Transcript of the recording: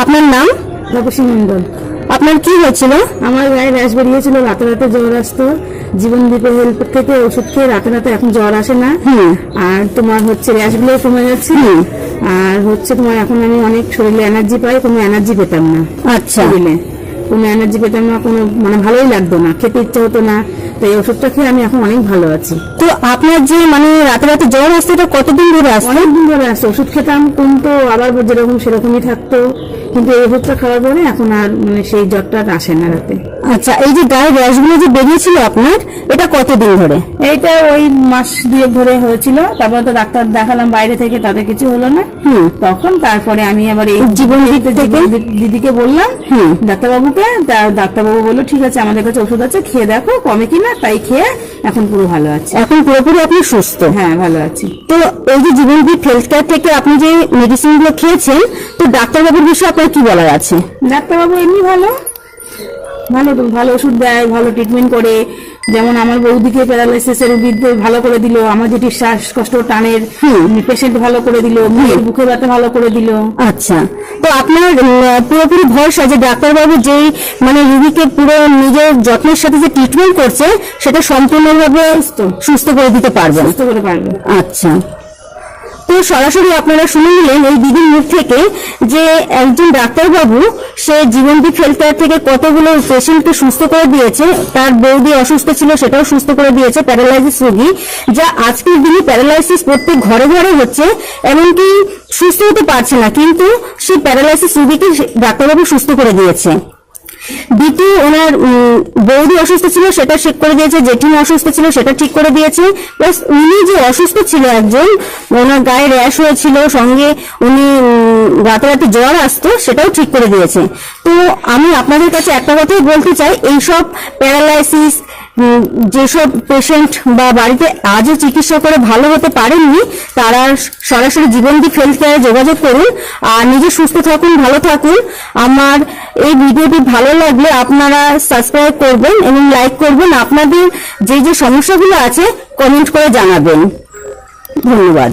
আপনার নাম? রূপসী মন্ডল আপনার কি হয়েছিল? আমার গায়ে র্যাশ বেরিয়েছিল রাতে রাতে জ্বর আসতো। জীবন দীপে হেল্প থেকে ওষুধ খেয়ে রাতে রাতে এখন জ্বর আসে না। আর তোমার হচ্ছে র্যাশগুলো কমে যাচ্ছে। আর হচ্ছে তোমার এখন আমি অনেক শরীরে এনার্জি পাই কোনো এনার্জি পেতাম না। আচ্ছা। শরীরে। কোনো এনার্জি পেতাম না কোনো মানে ভালোই লাগতো না খেতে ইচ্ছে হতো না। তো এই ওষুধটা খেয়ে আমি এখন অনেক ভালো আছি। তো আপনার যে মানে রাতে রাতে জ্বর আসছে এটা কতদিন ধরে আসছে অনেক দিন ধরে আসতো। ওষুধ খেতাম কমতো আবার যেরকম সেরকমই থাকতো। কিন্তু এই ওষুধটা খাওয়ার পরে এখন আর মানে সেই জ্বরটা আসে না রাতে। আচ্ছা এই যে গায়ে র্যাশগুলো যে বেরিয়েছিল আপনার এটা কতদিন ধরে? এইটা ওই মাস দুয়েক ধরে হয়েছিল। তারপর তো ডাক্তার দেখালাম বাইরে থেকে তাদের কিছু হলো না। হুম। তখন তারপরে আমি আবার এই জীবন দিদিকে বললাম হুম। ডাক্তারবাবুকে তা ডাক্তারবাবু বলল ঠিক আছে আমাদের কাছে ওষুধ আছে খেয়ে দেখো কমে কিনা তাই খেয়ে এখন পুরো ভালো আছে। এখন পুরোপুরি আপনি সুস্থ? হ্যাঁ ভালো আছি। তো এই যে জীবনদীপ হেলথ কেয়ার থেকে আপনি যে মেডিসিনগুলো খেয়েছেন তো ডাক্তারবাবুর বিষয়ে আপনার কি বলার আছে? ডাক্তারবাবু এমনি ভালো। ভালো তো ভালো ওষুধ দেয় ভালো ট্রিটমেন্ট করে। যেমন আমার বৌদিকে প্যারালাইসিসের বিরুদ্ধে ভালো করে দিল আমার যেটি শ্বাসকষ্ট টানের পেশেন্ট ভালো করে দিল মেয়ের বুকে ব্যথা ভালো করে দিল। আচ্ছা। তো আপনার পুরোপুরি ভরসা যে ডাক্তারবাবু যেই মানে রোগীকে পুরো নিজের যত্নের সাথে যে ট্রিটমেন্ট করছে সেটা সম্পূর্ণভাবে সুস্থ। করে দিতে পারবেন। সুস্থ করে পারবে আচ্ছা। সরাসরি আপনারা শুনে নিলেন এই দিদির মুখ থেকে যে একজন ডাক্তারবাবু, সে জীবনদীপ হেলথ থেকে কতগুলো পেশেন্টকে সুস্থ করে দিয়েছে, তার বৌদি অসুস্থ ছিল সেটাও সুস্থ করে দিয়েছে প্যারালাইসিস রোগী, যা আজকের দিনে প্যারালাইসিস প্রত্যেক ঘরে ঘরে হচ্ছে, এমনকি সুস্থ হতে পারছে না, কিন্তু সে প্যারালাইসিস রোগীকে ডাক্তারবাবু সুস্থ করে দিয়েছে। দ্বিতীয় ওনার বৌদি অসুস্থ ছিল, সেটা ঠিক করে দিয়েছে, জেঠিমা অসুস্থ ছিল, সেটা ঠিক করে দিয়েছে। প্লাস উনি যে অসুস্থ ছিল একজন, ওনার গায়ে র্যাশ হয়েছিল, সঙ্গে উনি রাতারাতি রাতে রাতে জ্বর আসতো, সেটাও ঠিক করে দিয়েছে। তো আমি আপনাদের কাছে একটা কথাই বলতে চাই, এইসব প্যারালাইসিস যেসব পেশেন্ট বা বাড়িতে আজও চিকিৎসা করে ভালো হতে পারেননি, তারা সরাসরি জীবনদীপ হেলথ কেয়ারে যোগাযোগ করুন আর নিজে সুস্থ থাকুন, ভালো থাকুন। আমার এই ভিডিওটি ভালো লাগলে আপনারা সাবস্ক্রাইব করবেন এবং লাইক করবেন। আপনাদের যে যে সমস্যাগুলো আছে কমেন্ট করে জানাবেন। ধন্যবাদ।